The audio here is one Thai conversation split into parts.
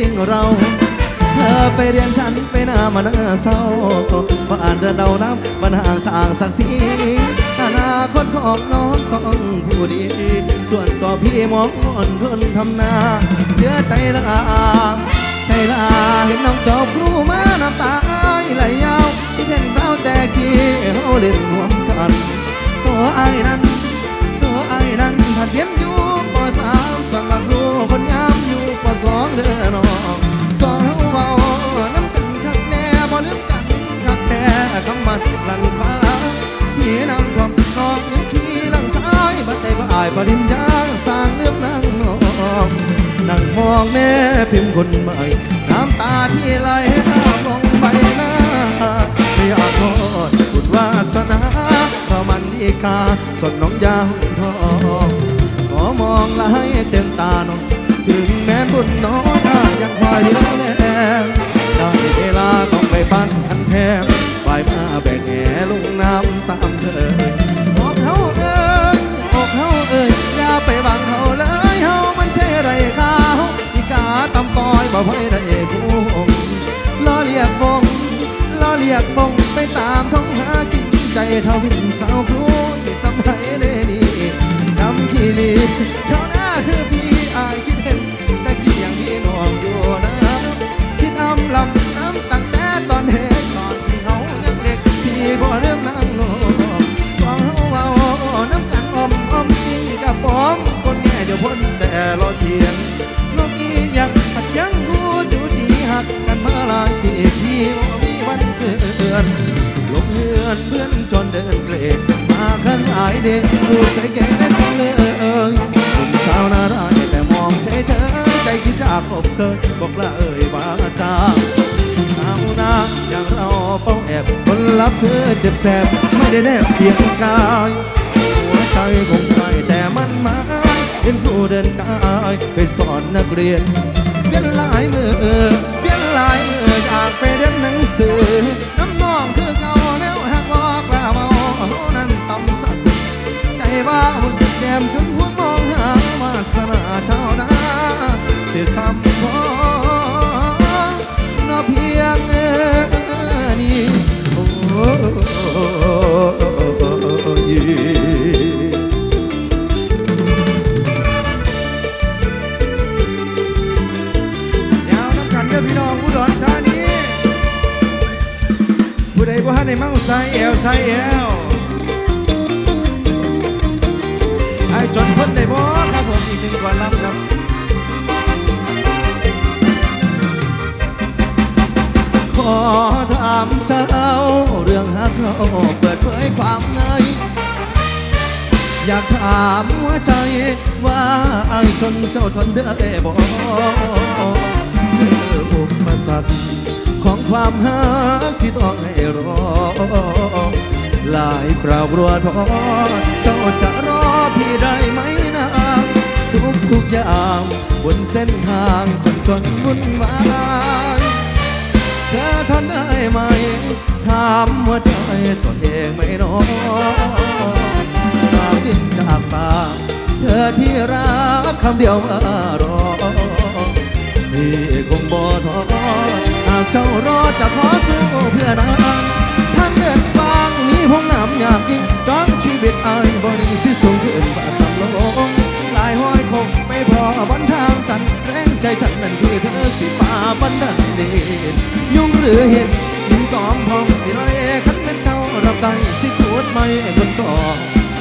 จริงเรา เธอไปเรียนฉันไปหน้ามาหน้าเศร้าว่าอ่านเดินเดาน้ำปัญหาต่างศักดิ์ศรีอนาคตของน้องต้องผู้ดี ส่วนตัวพี่มองอ่อนเพิ่นทำนาเชื่อใจละอาใจละเห็นน้องจบครูมาน้ำตาไหลยาวที่เห็นเราแต่กี้เราเล่นรวมกันตัวไอ้นั้นตัวไอ้นั้นผัดเรียนอยู่ปสามสมัครครูคนงาม บ่สองเด้อน้องสองเว้าน้ำกันคักแน่บ่ลืมกันคักแท้คำมันลันฟ้าที่นำความน้องยังขี่ลังท้ายบัดได้บ่อายปริญญาสร้างเรื่องนั่งน้องนั่งมองแม่พิมพ์คนใหม่น้ำตาที่ไหลอาลงใบหน้าไม่อยากโทษบุญวาสนาเพราะมันอีกาสดน้องยาวทองขอมองละให้เต็มตาน้อง ถึงแม้บุญน้อยยังคอยเดียวแลได้เวลาต้องไปปั้นคันแทมไปมาแบกแหลงน้ำตามเธออกเขาเอ้ยอกเขาเอ้ยอย่าไปบังเขาเลยเฮามันใช่ไรขาวอีกาตำต้อยบ่ค่อยได้กูล้อเรียกวงล้อเรียกฟงไปตามท้องหากินใจเท่าพินสาวครูสิสมัยเดนี่กำขี้นี่ชาวนาคือพี่ เด็กผู้ใจแก่ได้จังเลยคุณสาวน่ารักแต่มองเฉยเฉยใจคิดจากอบเคยบอกละเอ่ยบาจาสาวนาอย่างเราเป้าแอบคนรับเธอเจ็บแสบไม่ได้แนบเพียงกายหัวใจคงไม่แต่มันหมายเห็นผู้เดินกายไปสอนนักเรียนเปลี่ยนหลายมือเปลี่ยนหลายมืออยากไปเรียนหนังสือ นจนหัวมองหาวาสนาชาวนาเสียซ้ำพอนาเพียงนี้โอ้ยยวน้ำกันเด้อพี่น้องอุดรธานีผู้ใดบ่ทันได้เมาใส่แอวใส่แอว จนพ้นได้บ่ครับผมอีกหนึ่งกว่าลำครับขอถามเจ้าเรื่องฮักเราเปิดเผยความในอยากถามหัวใจว่าไอ้ชนเจ้าทนได้บ่คืออุปสรรคของความหักที่ต้องให้รอ หลายคราวกลัวท้อเจ้าจะรอ พี่ได้ไหมนะทุกทุกๆอย่างบนเส้นทางคนจนวุ่นวายเธอทนได้ไหมถามหัวใจตัวเองไม่นอยตาดินจากปาเธอที่รักคำเดียวว่ารอพี่คงบ่ท้อหากเจ้ารอจะขอสู้เพื่อนางทางเดิน ห้องน้ำอยากกินจ้องชีวิตอายบ่นี้สิสูงขึ้นบาดต่ำลงหลายห้อยคงไม่พอบนทางตันแรงใจฉันนั้นคือเธอสิป่าบันดันเดชยุ่งหรือเห็นหินกอมพองสิเลยขันเป็นเจ้ารับได้สิจูดไม่คนต่อ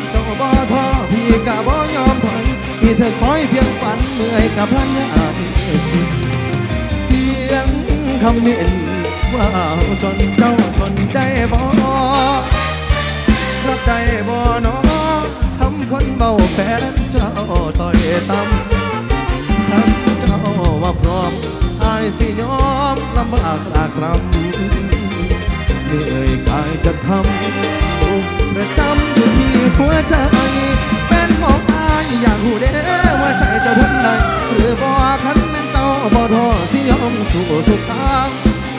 เจ้าบ่ท้อพี่กะบ่ยอมถอยพี่เธอคอยเพียงฝันเมื่อยกับพลังงานสิเสียงคำเม็นว่าจนเจ้าทนได้บ่ รับได้บ่เน้อคำคนเบาแฟนเจ้าต่อยต่ำคำเจ้าว่าพร้อมอายสิยอมลำบากลากรำเหนื่อยกายจะทำสุขประจำอยู่ที่หัวใจเป็นของอายอยากหูเด้ว่าใจจะทนได้หรือบ่คันแม่นเจ้าบ่ทอสิยอมสู้ทุกทาง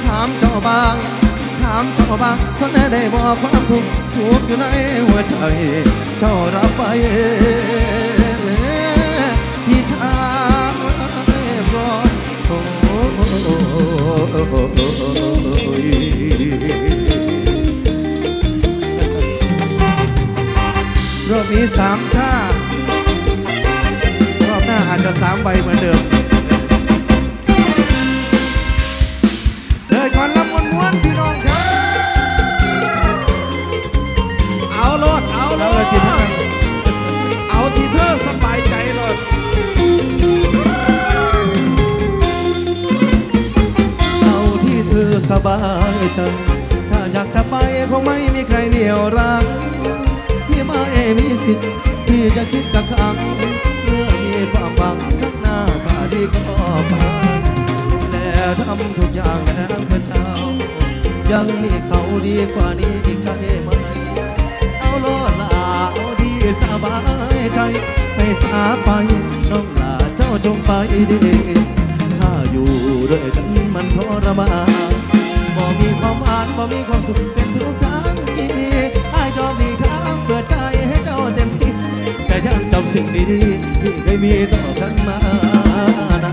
ถามเจ้าบางามเจ้าบางคนได้บอกความทุกข์สุขอยู่ในหัวใจ เจ้ารับไปพี่ชายรอนโอ้รอบนี้สามชาติรอบหน้าอาจจะสามใบเหมือนเดิม สบายใจถ้าอยากจะไปคงไม่มีใครเหนี่ยวรังที่มาเอมีสิทธิ์ที่จะคิดกักขังเมื่อมีความหวังข้างหน้าก็ดีก็ไปแต่ทำทุกอย่างแล้วเพื่อเจ้า ยังมีเขาดีกว่านี้อีกใช่ไหมเอาโลดลาเอาที่สบายใจให้สาไปน้องลาเจ้าจงไปดีถ้าอยู่ด้วยกันมันทรมาน บ่มีความอ่านบ่มีความสุขเป็นทุกทางที่ดีให้จอบดีทางเปิดใจให้เจ้าเต็มที่แต่ยังจำสิ่งดีๆที่เคยมีต่อกันมานา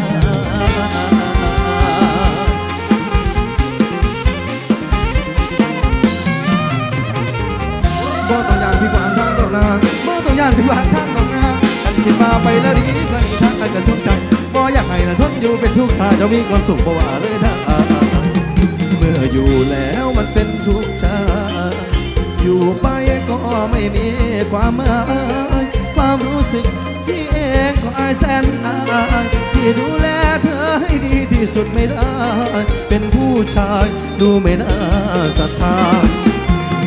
บ่ต้องย่านพี่กวางทางดอกนาบ่ต้องย่านพี่กวางทางดอกนาอันคิดมาไปแล้วดีใครทางอันก็สนใจบ่อยากให้ละทนอยู่เป็นทุกข์ถ้าจะมีความสุขบ่ว่าเลยถ้า มื่ออยู่แล้วมันเป็นทุกข์ใจอยู่ไปก็ไม่มีความหมายความรู้สึกที่เองก็อายแสนอายที่ดูแลเธอให้ดีที่สุดไม่ได้ เป็นผู้ชายดูไม่น่าศรัทธา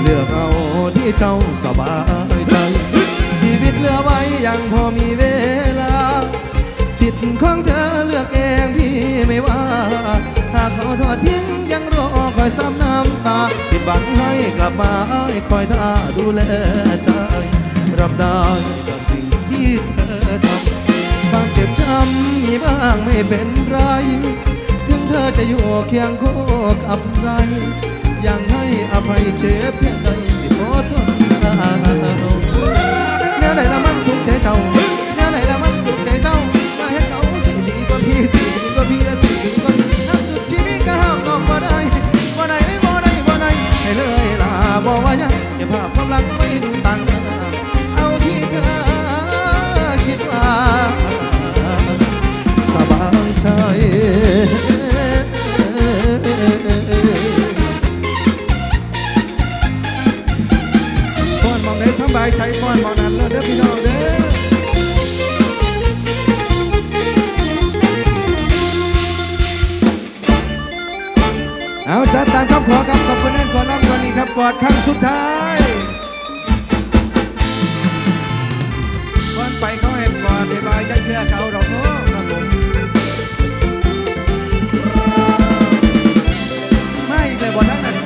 เลือกเอาที่เจ้าสบายใจชีวิตเหลือไว้ยังพอมีเวลา สิทธิ์ของเธอเลือกเองพี่ไม่ว่า หากเขาทอดทิ้งยัง ซ้ำน้ำตาที่บังให้กลับมาคอยท่าดูแลใจรับได้กับสิ่งที่เธอทำความเจ็บช้ำมีบ้างไม่เป็นไรถึงเธอจะอยู่เคียงคู่กับใครยังให้อภัยเจ็บเพียงใดสิขอทนเอาแนวไหนละมันสุขใจเจ้าแนวไหนละมันสุขใจเจ้ามาให้เขาสิ่งดีกว่าพี่สิ่งดีกว่าพี่และสิ่งดีกว่าพี่นักสุดชีวิตก็ห้ามน้องบ่ได้ บอกว่ายังเก็บภาพความรักไว้ดูต่างเอาที่เธอคิดว่าสบายใจฟ้อนมองไหนสบายใจฟ้อนมองนั้นเลยเด้อพี่น้องเด้อเอาจัดตามคำขอครับ กอดครั้งสุดท้ายฟ้อนไปเขาเห็นก่อนเดี๋ยวบายจังเชื่อเขาดอกเนาะครับผมไม่เลยบอทั้งนั้น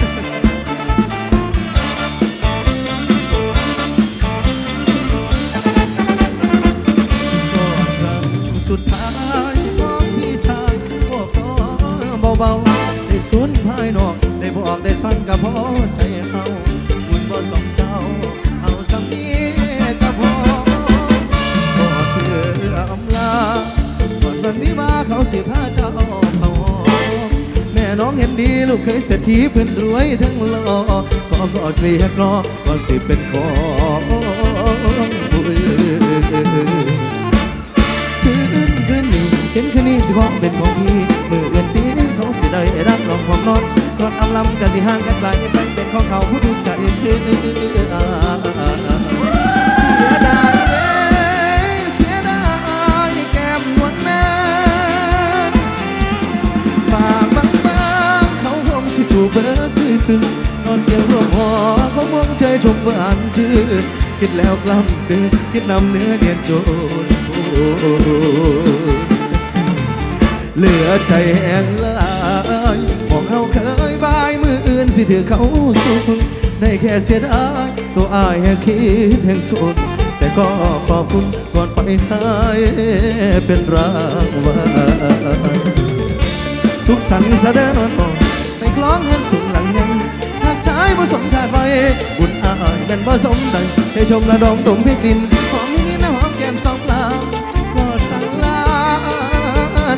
กอดครั้งสุดท้ายของพี่ชายพวกก็เบาๆได้สูญภายนอก ได้บอกได้สั่งกับพ่อใจเฮาบุญบ่สองเจ้า เอาสังนี้ก็พอก็เพื่ออำลาก่อนวันนี้มาเขาสิพาเจ้าเขาแม่น้องเห็นดีลูกเคยเศรษฐีเพื่อนรวยทั้งหล่อก็กอดเรียกรอก่อนสิเป็นของคืนคืนนี้เห็นคืนนี้สิของเป็นของพี่มือเงินปีเขาสิได้รักลองความนอน นอนอำลำกันที่ห่างกันไกลไปเป็นของเขาผู้ดูใจคือเสียดายเด้เสียดายแก้มนวลแม่ปากบางๆเขาคงสิถูกเบิดคืนนอนเกี่ยวร่วมหอเขามองใจชมหวานชื่นคิดแล้วกล้ำดื้อคิดนำเนื้อเดียนโจนโอนเหลือใจแห้งลาย เขาเคยบายมืออื่นสิถือเขาสูงได้แค่เสียดายตัวอายแห่งคิดแห่งสุด แต่ก็ขอบคุณก่อนไปให้เป็นรางวัลสุขสันต์แสดงนอนไปคล้องเงินสูงหลังยังให้ผสมขาดไฟบุญอายนั้นผสมดังได้ชมระดองดมเพชรดินหอมนี้น้ำหอมแก้มสองลาวกอดสังลา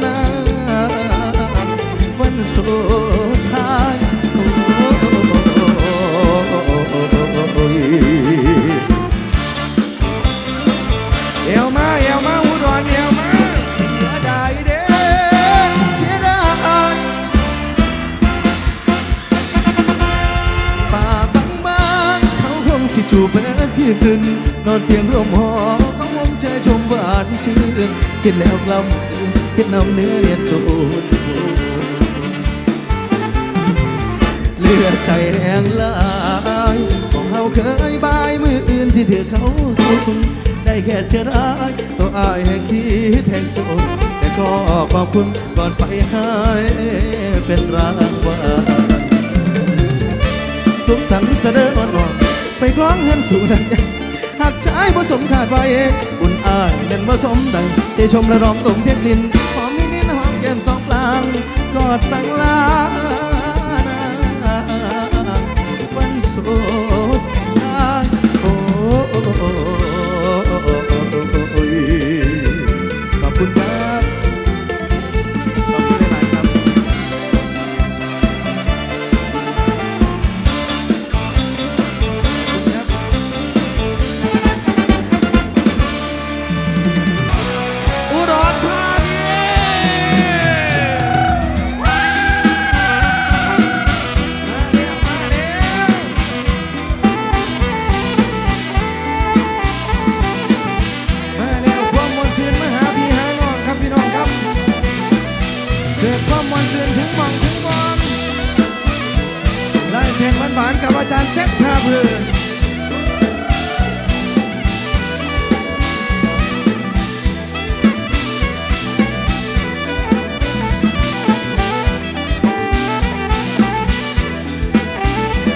นาวันสุด บเป็นนอนเตียงร่มหอเขามองเจชมหวานชื่นคิดแล้วกล้ำคิดน้ำเนื้อเรียนตูดเลือใจแรงหลายของเขาเคยบายมืออื่นสิถือเขาสุดได้แค่เสียดายตัวอายแห่งคิดแห่งสุขแต่ก็ขอบคุณก่อนไปให้เป็นรางวัลสุขสันต์เสด็จวันวอน ไปกล้องเงินสู่ดังหากชายผสมขาดไว้บุญอายเล่นผสมดังได้ชมและร้องตมเพียงดินหอมมินินหอมแก้มสองกลางกอดสังลานาวันสุดท้ายโอ้ กับอาจารย์เซ็ตท่าเพื่อน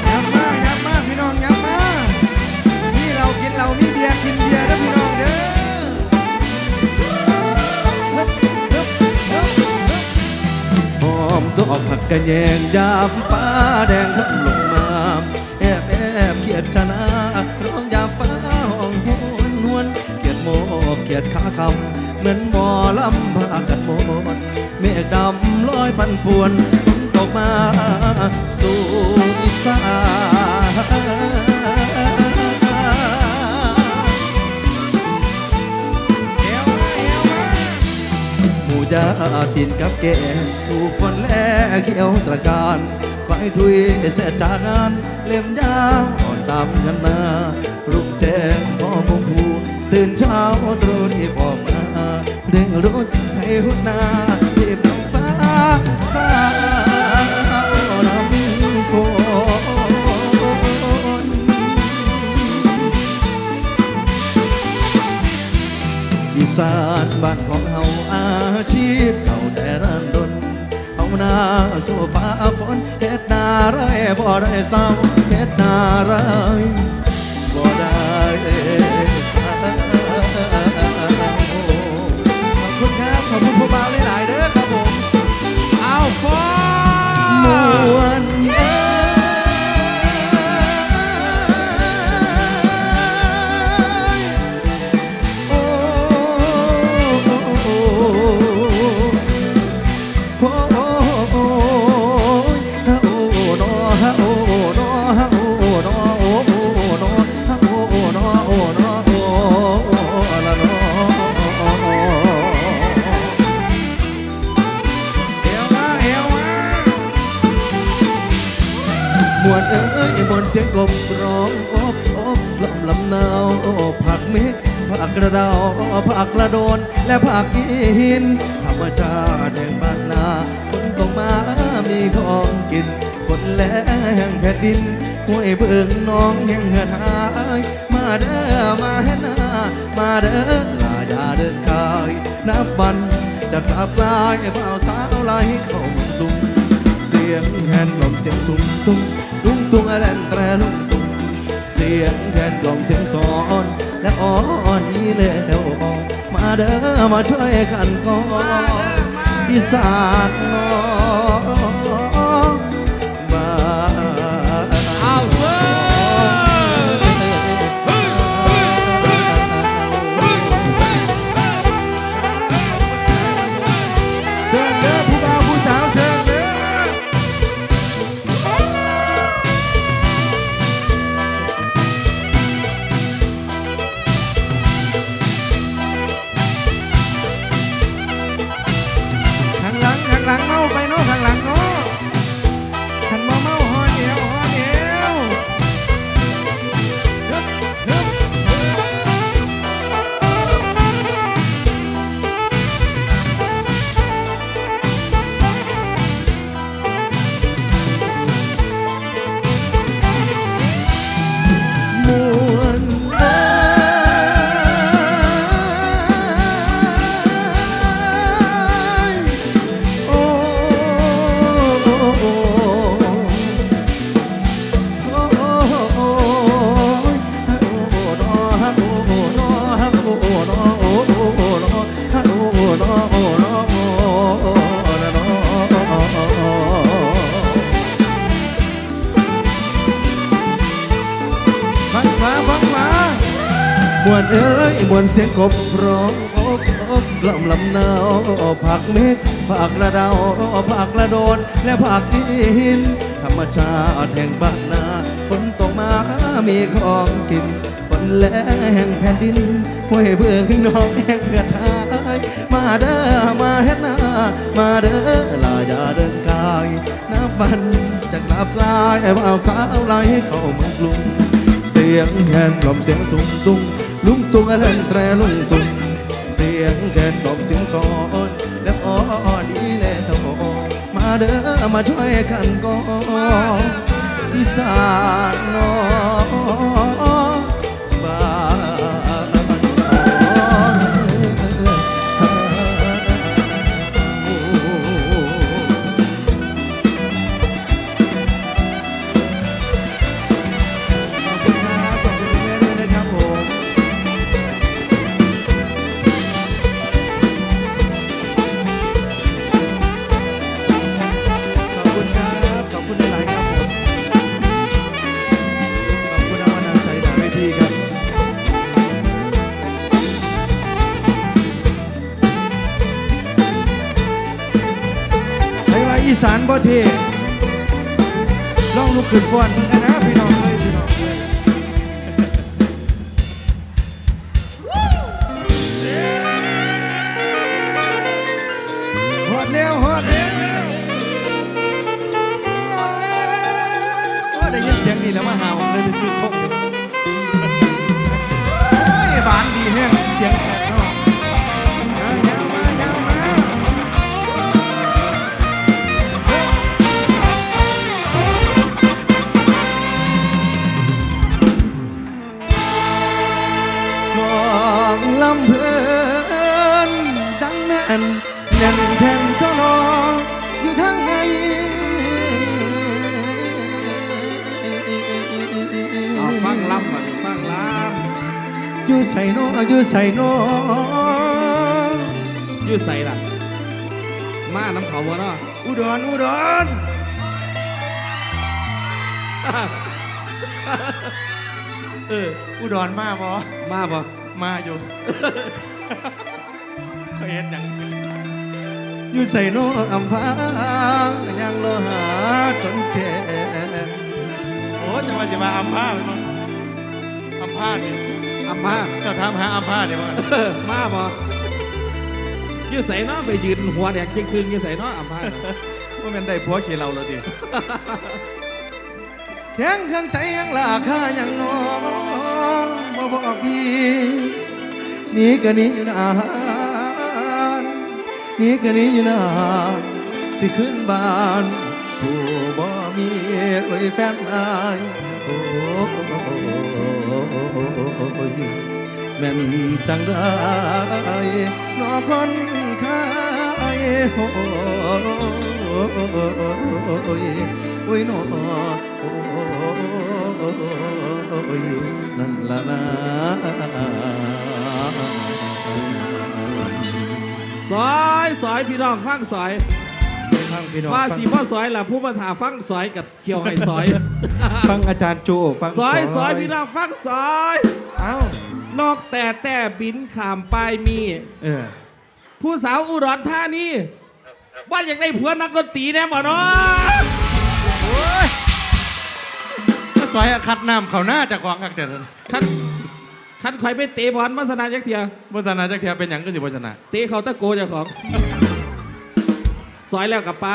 ยับมายับมาพี่น้องยับมานี่เรากินเรามีเบียร์กินเบียร์นะพี่น้องเด้อฮึบฮึบฮึบฮึบหอมตัวออกผักกระแยงยามฟ้าแดงขึ้นลงมา ดขาคำเหมือนหมอลำพากันโมนเมฆดำลอยพันป่วนฝนตกมาสู่อีสานเอวมาเอวมาหมูยาตินกับแกถูกฝนแลเขียวตระการควายทุยเสจากงานเล่มยาอ่อนตามกันนารุ่งแจ้งพ่อมงผู ตื่นเช้าตรู่ที่ออกมาเร่งรถให้หุ่นนาทีบน้องฟ้าฟ้าน้ำฝนอีสานบ้านของเฮาอาชีพเก่าแต่รันดนเฮานาสู้ฟ้าฝนเฮ็ดนาไรบ่ได้เศร้าเฮ็ดนาไรบ่ได้ คุณ มาเด้อลาอย่าเดินกายนับวันจะกลับกลายเบาวสาวไหลเข้าเมุงตุงเสียงแคนกล่อมเสียงสุ่มตุ้งลุงตุ้งอะไรแตรลุงตุ้งเสียงแคนกล่อมเสียงสอนและอ่อนนี้แล้วออกมาเด้อมาช่วยกันก่อนอีสานน้อ เสียงกบร้องอบอบลำลำหนาวผักเม็ดผักระเดาผักระโดน และผักดิน ธรรมชาติแห่งบ้านนาฝนตกมามีของกินฝนแลงแผ่นดินห้วยเบื้องน้องแห่งเกิดหายมาเด้อมาเฮ็ดนามาเด้อลาอย่าเดินกายน้ำบันจากลาปลายบ่าวสาวไหลเข้าเมืองกรุงเสียงแคนกล่อมเสียงสูงตุ้ง ลุงตุงเล่นแตรลุงตุงเสียงแคนกล่อมเสียงสอนแล้วอ้อนอีเล่โตมาเด้อมาช่วยกันก่อนอีสานนอง บ่ทีลองลุกขึ้นฟ้อนมึงกันนะพี่น้องเลยพี่ ลำเพลินดังแน่นแน่นแทนเจ้าน้องอยู่ทางไหนเอาฟังลำมาฟังลอยู่ใส่น้ออยู่ใส่น้อำยืดใส่ล่ะ มาน้ำเขาบ่เนาะอุดรอุดรเอออุดรมาบ่มาบ่ มาอยู่เคยเห็นหยังอยู่ใส่น้ออำพางยังโลหาจนแก่โอ้จะมาจะมาอัมพาไปมั้งอัมพาดิอัมพาเจ้าถามหาอัมพาดิมั้งเออมาบ่ยืดใส่เนาะไปยืนหัวแดงเคียงคืนยืดใส่เนาะอัมพาเนาะว่าแม่นได้ผัวขี่เราแล้วดิ แข็งเครื่องใจยังลาค่ายังน้องบ่บอกพี่นี่ก็นี้อยู่นานนี่ก็นี้อยู่นานสิขึ้นบ้านผู้บ่มีโอ้ยแฟนอายโอ้ยแม่นจังได้นอคนขายโอ้ยโอ้ยโนโอ้ย นั่นละนะซอยซอยพี่น้องฟังซอยฟังพี่น้องว่าสีพ่อซอยล่ะผู้มาถาฟังซอยกับเขียวไห้ซอยฟังอาจารย์โจฟังซอยซอยพี่น้องฟังซอยเอ้านอกแต่แต่บินขามปลายมีเออผู้สาวอุดรธานีว่าอยากได้ผัวนักดนตรีแน่บ่เนาะก็ ซอยคัดน้ำเขาหน้าจากของกักแต่นั้นคันคันข่อยไปเตะบอลมาสนานยักเทียวาสนาจักเทียเป็นหยังก็สิวาสนา เตะเขาตะโกเจ้าของ ซอยแล้วกับไป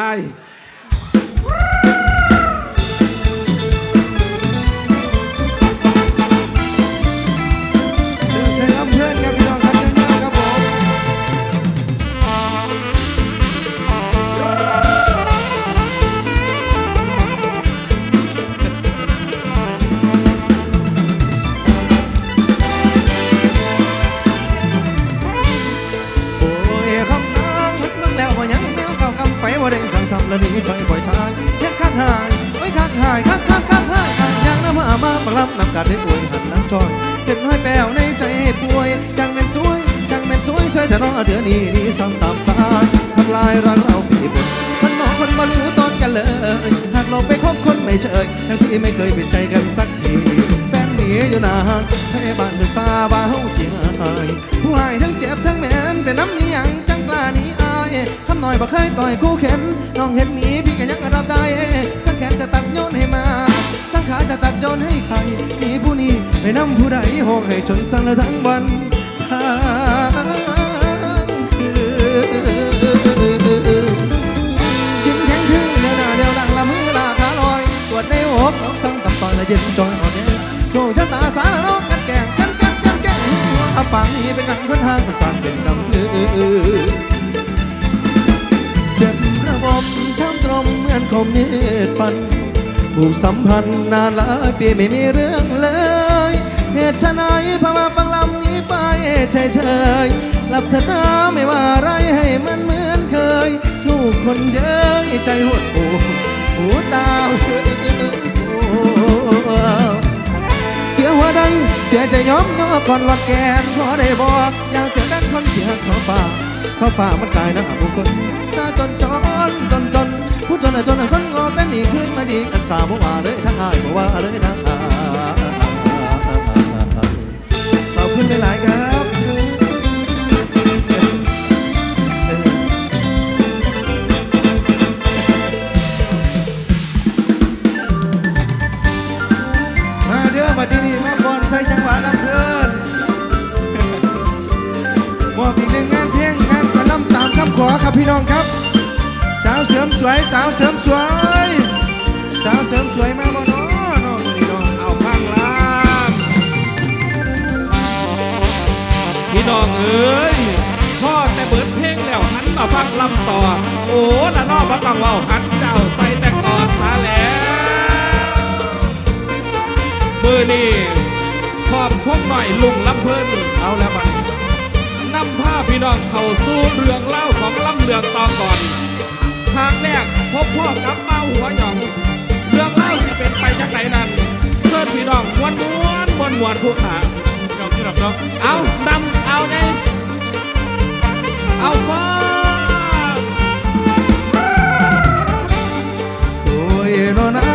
ล้วหนี่ถอยปล่อยชายเฮ็ดคักหายโอ้ยคักหายคักคักคักหายอ่างยางน้ำมามาปรับน้ำกัดได้ป่วยหันหลังจอยเห็นห้อยแป้วในใจให้ป่วยจังเป็นสวยจังเป็นสวยสวยแต่น้อเถื่อนี่นี่ซ้ำตามสายทำลายรักเราพี่บนคนมองคนบ่รู้ตอนกันเลยหากเราไปคบคนไม่เชยทั้งที่ไม่เคยเป็นใจกันสักทีแฟนมีอยู่นานให้บ้านเธอทราบว่าเฮาเจียอายผู้อายทั้งเจ็บทั้งแม่นเป็นน้ำนี้ยังจังกล้าห นี้อายคำหน่อยบ่เคยต่อยคู่เข็นน้องเห็นหมีพี่ก็ยังรับได้ สังแขนจะตัดโยนให้มา สังขาจะตัดโยนให้ใครหนีผู้นี้ไปนำผู้ใดห้องให้จนสั่นละทั้งวันทั้งคืนกินแข็งขึ้นเดียวหน้าเดียวหลังละมือลาขาลอยปวดในอกน้องสั่งตับต่อยและเย็นจอยอ่อนแอโชคชะตาสารนกกันแกงกันกันกันแกงอาปังนี้เป็นกันคนทางประสานเป็นกำเออำตรมเหมือนคมมีดฟันผูกสัมพันธ์นานหลายปีไม่มีเรื่องเลยเหตุชะไหนพามาฟังลำนี้ไปเฉยเฉยๆหลับเถอะนะไม่ว่าไรให้มันเหมือนเคย ลูกคนเย้ยใจหดหูหูตาเสียหัวใดเสียใจย้อมย่อก่อนหลอดแกนขอได้บอกอย่าเสียดันคนเขียนขอฝากขอฝามันกลายหน้าบุคคลซาจนจนจนจน ผู้จนน่ะจนน่ะคนงอเป็นหนีขึ้นมาดีกันสาบ่ว่าเลยทั้งอายบ่ว่าเลยทั้งอายขอบคุณหลายๆครับมาเด้อมาที่นี่มาบอลใส่จังหวะลำเพลินบอกอีกหนึ่งงานเพลงงานกระลำตามคำขอครับพี่น้องครับาวเสริมสวย สาวเสริมสวย สาวเสริมสวยมาบ่น้อน้องนี่น้องเอาข้างลางพี่น้องเอ้ยพ่อแต่เบิดเพลงแล้วหันมาฟังลำต่อ โอ้ละนอบักกังเว่าหันเจ้าใส่แต่กอนซะแล้วมือนี่พร้อมพวกหน่อยลุงลำเพิ่นเอาแล้วมานำผ้าพี่น้องเข้าสู่เรื่องเล่าของลำเรืองต่อก่อน ทางแรกพบพ่อกับเมาหัวหยอง เรื่องเล่าสิเป็นไปจากไหนนั้นเชิญพี่น้องมวนมวนมวนมวนผู้ขาหยองที่หลับเนาะเอาดำเอาไงเอาฟ้าโอ้ยนอนางโ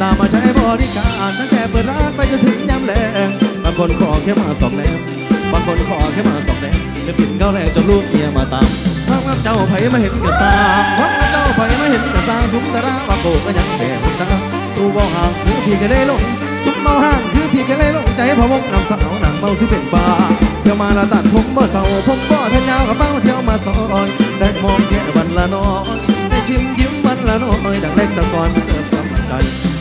ตามมาใช้บริการตั้งแต่เปิดร้านไปจนถึงยามแลงบางคนขอแค่มาสองแนมบางคนขอแค่มาสองแนมจะกินข้าแรงจนลูกเมียมาตามพักกับเจ้าไผมาเห็นกระซางพักกับเจ้าไผมาเห็นกระซางสุมตราบางโกก็ยังแผ่หุ่นตาตูบ่ห่างคือพี่ก็เลยลงสุมเมาห่างคือพี่ก็เลยลงใจพะวงนำสาวหนังเมาสิเป็นบ้าเที่ยวมาละตัดผมบ่เศร้าผมบ่ทันยาวกับเป้าเที่ยวมาซอยได้มองแค่วันละน้อยได้ชิมยิ้มวันละน้อยดังเล็กตะกอนเสิร์ฟกำลังใจ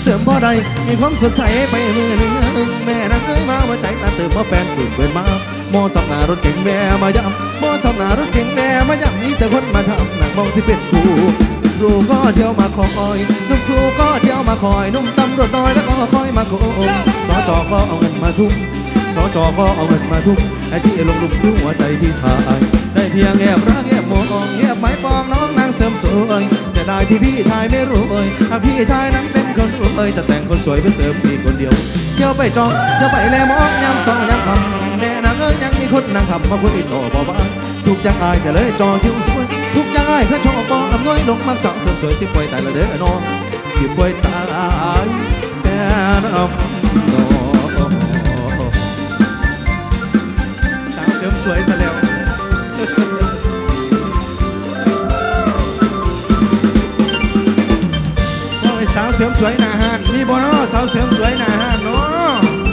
เสริมพอใดมีความสดใสไปมือหนึ่งแม่นังเอ้ยมาว่าใจละเติมมาแฟนกลุ่มเปิดมาโมสับหนารถเก่งแม่มาย้ำโมสับหนารถเก่งแม่มาย้ำนี่จะคนมาทำหนังมองสิเป็นครูครูก็เที่ยวมาคอยนุ่มครูก็เที่ยวมาคอยนุ่มตำรวจน้อยแล้วก็คอยมาโกงสจก็เอาเงินมาทุ่มสจก็เอาเงินมาทุ่มไอ้ที่ลงลุมคือหัวใจที่ทาย ได้เพียงแอบรักแอบมองแอบไม้ปองน้องนางเสริมสวยเสียดายที่พี่ชายไม่รู้เอ่ยหากพี่ชายนั้นเป็นคนรวยจะแต่งคนสวยไปเสริมพี่คนเดียวเที่ยวไปจองเที่ยวไปแลมองยำสองยำคำแน่นางเอ้ยยังมีคนนางคำมาคุยต่อบ่บ้านทุกอย่างอายก็เลยจอคิวสวยทุกอย่างอายก็ชอบปองอำนวยลงมักสาวเสริมสวยสิป่วยตายละเด้อน้องสิป่วยตายแต่น้ำน้องสาวเสริมสวยซะแล้ว สาวเสริมสวยหน้าห้านมีบอนอสาวเสริมสวยหน้าห้านเนาะ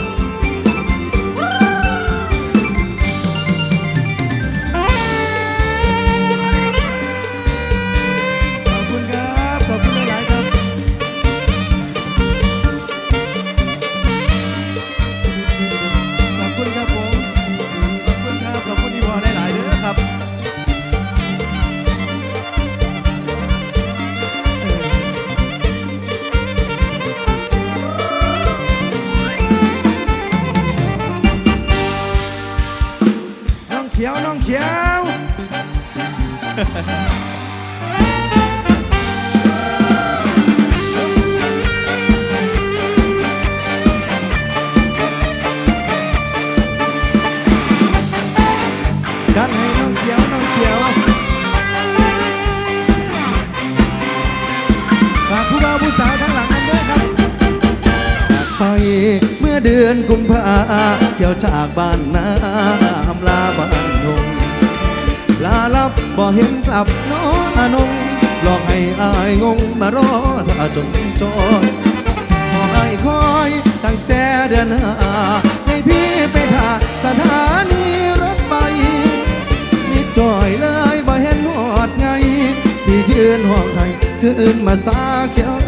เดือนกุมภาเที่ยวจากบ้านนาอำลาบ้านนงลาลับบ่เห็นกลับน้องอนงหลอกให้อายงงมารอถ้าจนจอยขอให้คอยตั้งแต่เดือนห้าให้พี่ไปท่าสถานีรถไฟมิดจอยเลยบ่เห็นหอดไงที่ยืนห้องไทยคืออื่นมาสาเขียว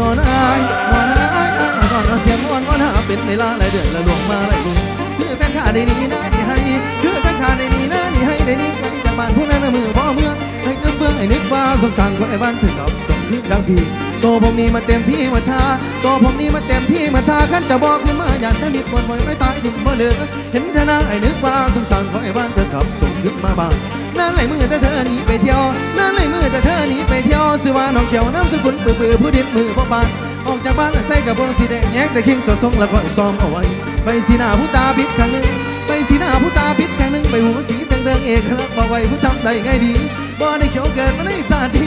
นอนอายนอนอายอายนอนเอาเสียงอ่อนอ่อนหาเป็นในลาหลายเดือนละลวงมาหลายปีคือแฟนข้าได้นี่นะนี่ให้คือแฟนข้าได้นี่นะนี่ให้ได้นี่ก็นี่จะบ้านผู้นั้นมือพ่อเมื่อให้เอื้อเฟื้องไอ้นึกว่าสงสารคนไอ้บ้านถึงกับสมทึงดังพี่ โตผมนี่มาเต็มที่มาทาโตผมนี่มาเต็มที่มาทาขันจะบอกขึ้มาอยากจะมิดบนไว้ไม่ตายถึงบ่เหลือเห็นเธอหน้าไอ้นึกว่าสงสารคนไอ้บ้านเธอกับสมทึกมาบ้างนั่นไหลมือแต่เธอหนีไปเที่ยวนั่นไหลมือแต่เธอหนีไปเที่ยวซื้อว่าน้องเขียวน้ำสกุลปื้อปื้อผู้ดินมือพ่อบานออกจากบ้านใส่กับพวงสีแดงแยกแต่คิงสดทรงแล้วก็ซ้อมเอาไว้ใบสีหน้าผู้ตาพิษครั้งหนึ่งใบสีหน้าผู้ตาพิษครั้งหนึ่งใบหูสีเตืองเตืองเอกลักษณ์บอกไว้ผู้จำได้ไงดีบ่ได้เขียวเกิดมาในสาดี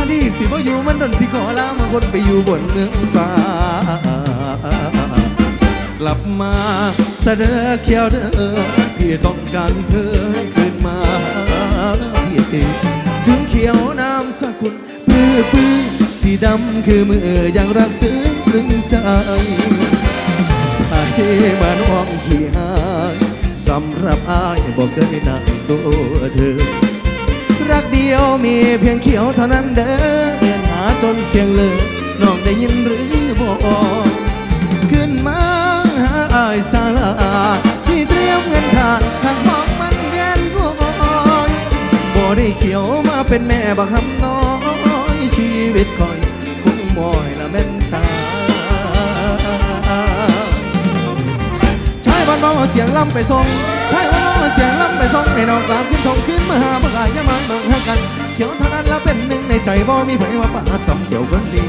าดีสิบ่อยู่มันดนสิขอลามาคนไปอยู่บนเมืองฟ้ากลับมาเสดอเขียวเด้อพี่ต้องการเธอให้คืนมาพี่ถึงเขียวน้ำสกุลปื้อปื้อสีดำคือมืออยังรักซึ้งตรึงใจอายมาน้องขี้หายสำหรับอายบอกเคยนั่งตัวเธอ รักเดียวมีเพียงเขียวเท่านั้นเด้อเรียนหาจนเสียงเลยน้องได้ยินหรือบ่ขึ้นมาหาอายสาลาที่เตรียมเงินค่าทางห้องมันเรียนกูบ่ได้เขียวมาเป็นแม่บักคำน้อยชีวิตคอยคงมอยละแม่น ตาใช่วันน้องเอาเสียงลำไปส่งใช่ว่าน้องเอาเสียงลำไปส่งให้น้องกลับขึ้นทงขึ้นมาหาบ่กายยามาเมืองหากัน เขียวเท่านั้นแล้วเป็นหนึ่งในใจบ่มีไผว่าป่าสำเขียวคนดี